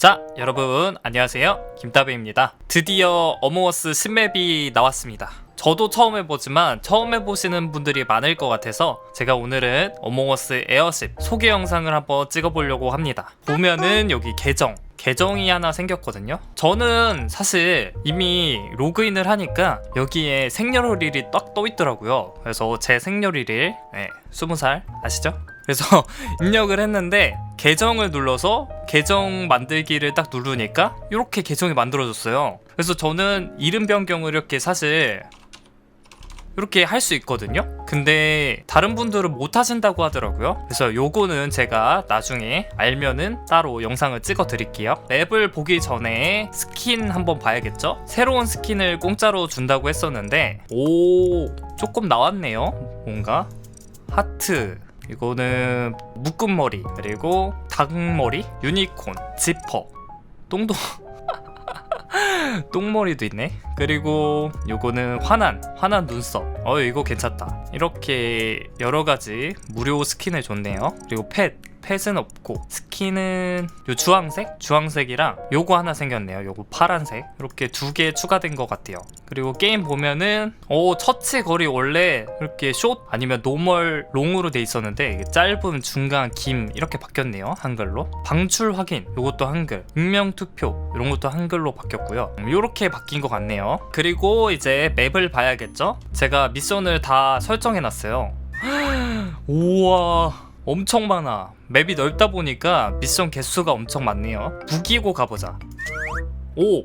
자, 여러분 안녕하세요. 김다배입니다. 드디어 어몽어스 신맵이 나왔습니다. 저도 처음 해보지만 처음 해보시는 분들이 많을 것 같아서 제가 오늘은 어몽어스 에어십 소개 영상을 한번 찍어보려고 합니다. 보면은 여기 계정 계정이 하나 생겼거든요. 저는 사실 이미 로그인을 하니까 여기에 생년월일이 딱 떠 있더라고요. 그래서 제 생년월일 네, 20살 아시죠? 그래서 입력을 했는데 계정을 눌러서 계정 만들기를 딱 누르니까 이렇게 계정이 만들어졌어요. 그래서 저는 이름 변경을 이렇게 사실 이렇게 할 수 있거든요. 근데 다른 분들은 못 하신다고 하더라고요. 그래서 요거는 제가 나중에 알면은 따로 영상을 찍어 드릴게요. 맵을 보기 전에 스킨 한번 봐야겠죠? 새로운 스킨을 공짜로 준다고 했었는데 오 조금 나왔네요. 뭔가 하트 이거는 묶음 머리 그리고 닭머리 유니콘 지퍼 똥똥 똥머리도 있네. 그리고 요거는 환한 환한 눈썹. 어 이거 괜찮다. 이렇게 여러가지 무료 스킨을 줬네요. 그리고 펫 펫은 없고 스킨은 요 주황색? 주황색이랑 요거 하나 생겼네요. 요거 파란색. 이렇게 두 개 추가된 것 같아요. 그리고 게임 보면은 오 처치 거리 원래 이렇게 숏 아니면 노멀 롱으로 돼 있었는데 짧은 중간 긴 이렇게 바뀌었네요 한글로. 방출 확인. 요것도 한글. 익명 투표. 이런 것도 한글로 바뀌었고요. 이렇게 바뀐 것 같네요. 그리고 이제 맵을 봐야겠죠? 제가 미션을 다 설정해 놨어요. 우와 엄청 많아 맵이 넓다 보니까 미션 개수가 엄청 많네요. 무기고 가보자. 오!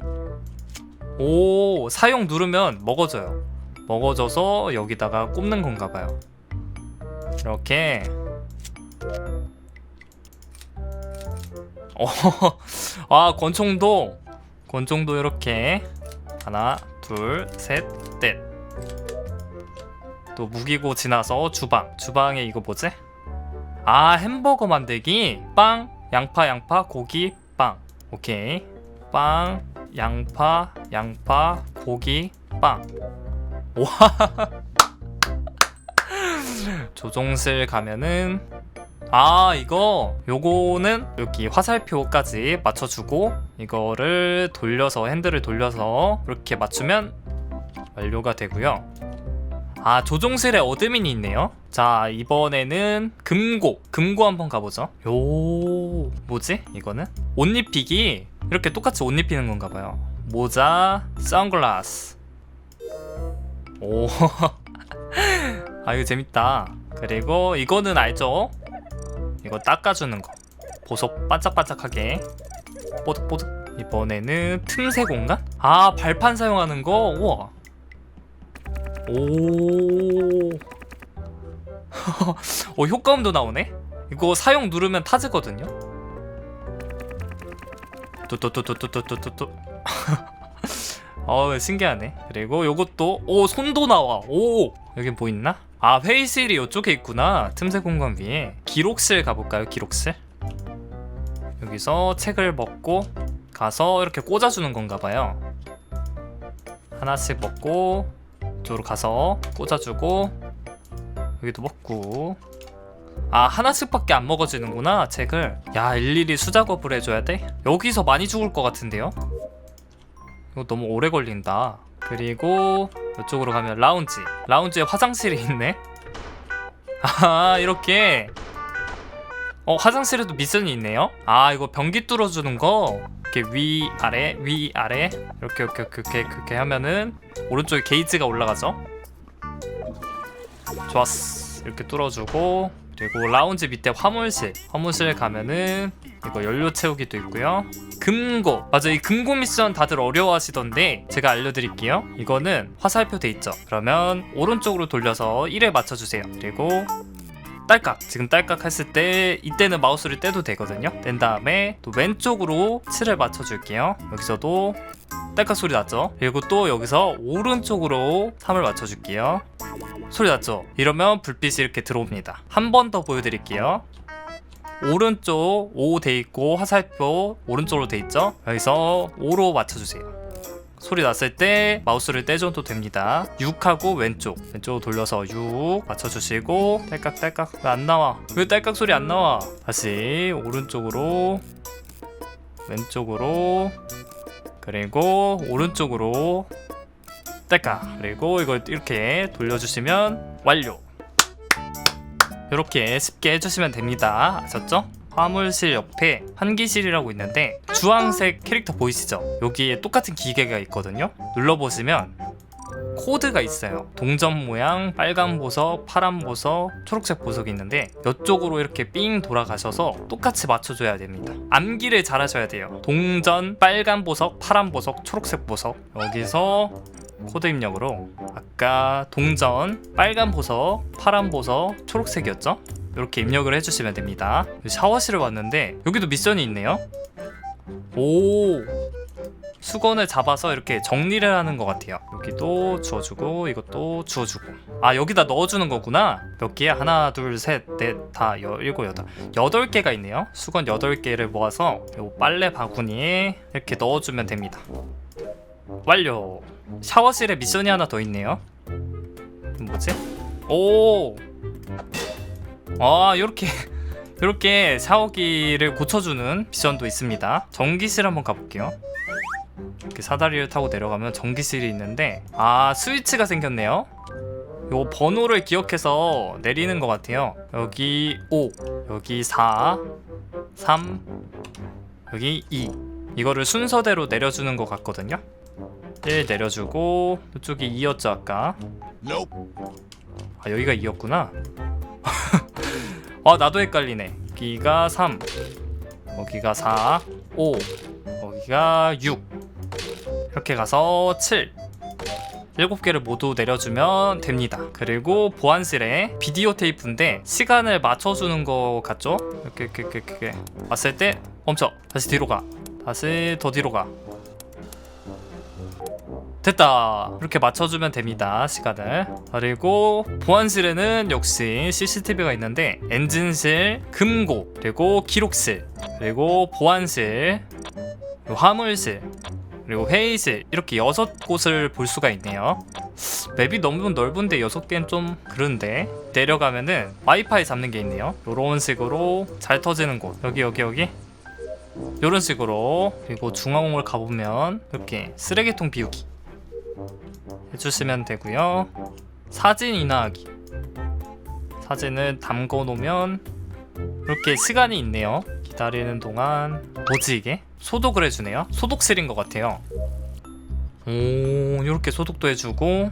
오 사용 누르면 먹어져요. 먹어져서 여기다가 꼽는 건가 봐요. 이렇게. 어, 아 권총도. 권총도 이렇게. 하나 둘셋넷또 무기고 지나서 주방. 주방에 이거 뭐지? 아 햄버거 만들기. 빵 양파 양파 고기 빵. 오케이. 빵 양파 양파 고기 빵. 와. 조종실 가면은 아 이거 요거는 여기 화살표까지 맞춰주고 이거를 돌려서 핸들을 돌려서 이렇게 맞추면 완료가 되고요 아 조종실에 어드민이 있네요. 자 이번에는 금고 금고 한번 가보죠. 요 뭐지? 이거는? 옷 입히기. 이렇게 똑같이 옷 입히는 건가 봐요. 모자 선글라스. 오. 아 이거 재밌다. 그리고 이거는 알죠? 이거 닦아주는 거. 보석 반짝반짝하게. 뽀득뽀득. 이번에는 틈새 공간? 아 발판 사용하는 거? 우와 오. 어, 효과음도 나오네? 이거 사용 누르면 타지거든요? 뚜뚜뚜뚜뚜뚜뚜뚜. 어, 신기하네. 그리고 요것도, 오, 손도 나와. 오! 여긴 뭐 있나? 아, 회의실이 이쪽에 있구나. 틈새 공간 위에. 기록실 가볼까요, 기록실? 여기서 책을 먹고 가서 이렇게 꽂아주는 건가 봐요. 하나씩 먹고 이쪽으로 가서 꽂아주고 여기도 먹고. 아 하나씩밖에 안 먹어지는구나 책을. 야 일일이 수작업을 해줘야 돼? 여기서 많이 죽을 것 같은데요? 이거 너무 오래 걸린다. 그리고 이쪽으로 가면 라운지. 라운지에 화장실이 있네? 아 이렇게. 어 화장실에도 미션이 있네요? 아 이거 변기 뚫어주는 거 이렇게 위 아래 위 아래 이렇게 이렇게 이렇게 그렇게 하면은 오른쪽에 게이지가 올라가죠? 좋았어. 이렇게 뚫어주고 그리고 라운지 밑에 화물실. 화물실 가면은 이거 연료 채우기도 있고요. 금고. 맞아 이 금고 미션 다들 어려워하시던데 제가 알려드릴게요. 이거는 화살표 돼 있죠. 그러면 오른쪽으로 돌려서 1에 맞춰주세요. 그리고 딸깍. 지금 딸깍 했을 때 이때는 마우스를 떼도 되거든요. 뗀 다음에 또 왼쪽으로 7을 맞춰줄게요. 여기서도 딸깍 소리 났죠? 그리고 또 여기서 오른쪽으로 3을 맞춰줄게요. 소리 났죠? 이러면 불빛이 이렇게 들어옵니다. 한 번 더 보여드릴게요. 오른쪽 5 돼 있고 화살표 오른쪽으로 돼 있죠? 여기서 5로 맞춰주세요 소리 났을 때 마우스를 떼줘도 됩니다. 6하고 왼쪽. 왼쪽 돌려서 6 맞춰주시고 딸깍딸깍. 왜 안 나와? 왜 딸깍 소리 안 나와? 다시 오른쪽으로 왼쪽으로 그리고 오른쪽으로 뗄까 그리고 이걸 이렇게 돌려주시면 완료. 이렇게 쉽게 해주시면 됩니다. 아셨죠? 화물실 옆에 환기실이라고 있는데 주황색 캐릭터 보이시죠? 여기에 똑같은 기계가 있거든요. 눌러보시면 코드가 있어요. 동전 모양 빨간 보석 파란 보석 초록색 보석이 있는데 이쪽으로 이렇게 삥 돌아가셔서 똑같이 맞춰줘야 됩니다. 암기를 잘 하셔야 돼요. 동전 빨간 보석 파란 보석 초록색 보석. 여기서 코드 입력으로 아까 동전 빨간 보석 파란 보석 초록색이었죠 이렇게 입력을 해주시면 됩니다. 샤워실을 왔는데 여기도 미션이 있네요. 오 수건을 잡아서 이렇게 정리를 하는 것 같아요. 여기도 주워주고 이것도 주워주고. 아 여기다 넣어주는 거구나. 몇 개야? 하나 둘 셋 넷 다 일곱 여덟. 여덟 개가 있네요. 수건 여덟 개를 모아서 요 빨래 바구니에 이렇게 넣어주면 됩니다. 완료! 샤워실에 미션이 하나 더 있네요. 뭐지? 오 아, 요렇게 요렇게 샤워기를 고쳐주는 미션도 있습니다. 전기실 한번 가볼게요. 이렇게 사다리를 타고 내려가면 전기실이 있는데 아 스위치가 생겼네요. 요 번호를 기억해서 내리는 것 같아요. 여기 5, 여기 4, 3, 여기 2. 이거를 순서대로 내려주는 것 같거든요. 1 내려주고 이쪽이 2였죠 아까. 아 여기가 2였구나. 아 나도 헷갈리네. 여기가 3 여기가 4 5 여기가 6 이렇게 가서 7 7개를 모두 내려주면 됩니다. 그리고 보안실에 비디오 테이프인데 시간을 맞춰주는 거 같죠? 이렇게 이렇게 이렇게, 이렇게. 왔을 때 멈춰. 다시 뒤로 가. 다시 더 뒤로 가 됐다. 이렇게 맞춰주면 됩니다 시간을. 그리고 보안실에는 역시 CCTV가 있는데 엔진실, 금고, 그리고 기록실 그리고 보안실 화물실 그리고 회의실 이렇게 여섯 곳을 볼 수가 있네요. 맵이 너무 넓은데 여섯 개는 좀 그런데 내려가면은 와이파이 잡는 게 있네요. 이런 식으로 잘 터지는 곳. 여기 여기 여기. 이런 식으로. 그리고 중앙홀 가보면 이렇게 쓰레기통 비우기 해주시면 되고요. 사진 인화하기. 사진을 담궈 놓으면 이렇게 시간이 있네요. 기다리는 동안 뭐지 이게? 소독을 해주네요. 소독실인 것 같아요. 오, 이렇게 소독도 해주고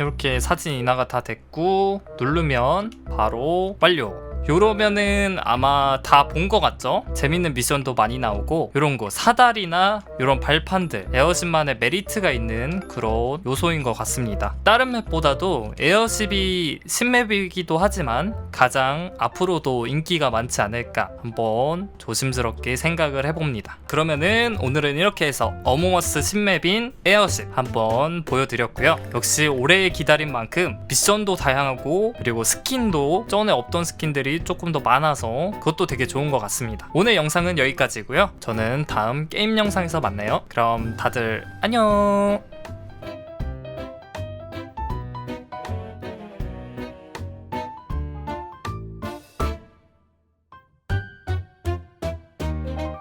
이렇게 사진 인화가 다 됐고 누르면 바로 완료. 요러면은 아마 다 본 것 같죠? 재밌는 미션도 많이 나오고 요런 거 사다리나 요런 발판들 에어십만의 메리트가 있는 그런 요소인 것 같습니다. 다른 맵보다도 에어십이 신맵이기도 하지만 가장 앞으로도 인기가 많지 않을까 한번 조심스럽게 생각을 해봅니다. 그러면은 오늘은 이렇게 해서 어몽어스 신맵인 에어십 한번 보여드렸고요. 역시 오래 기다린 만큼 미션도 다양하고 그리고 스킨도 전에 없던 스킨 들이 조금 더 많아서 그것도 되게 좋은 것 같습니다. 오늘 영상은 여기까지고요. 저는 다음 게임 영상에서 만나요. 그럼 다들 안녕.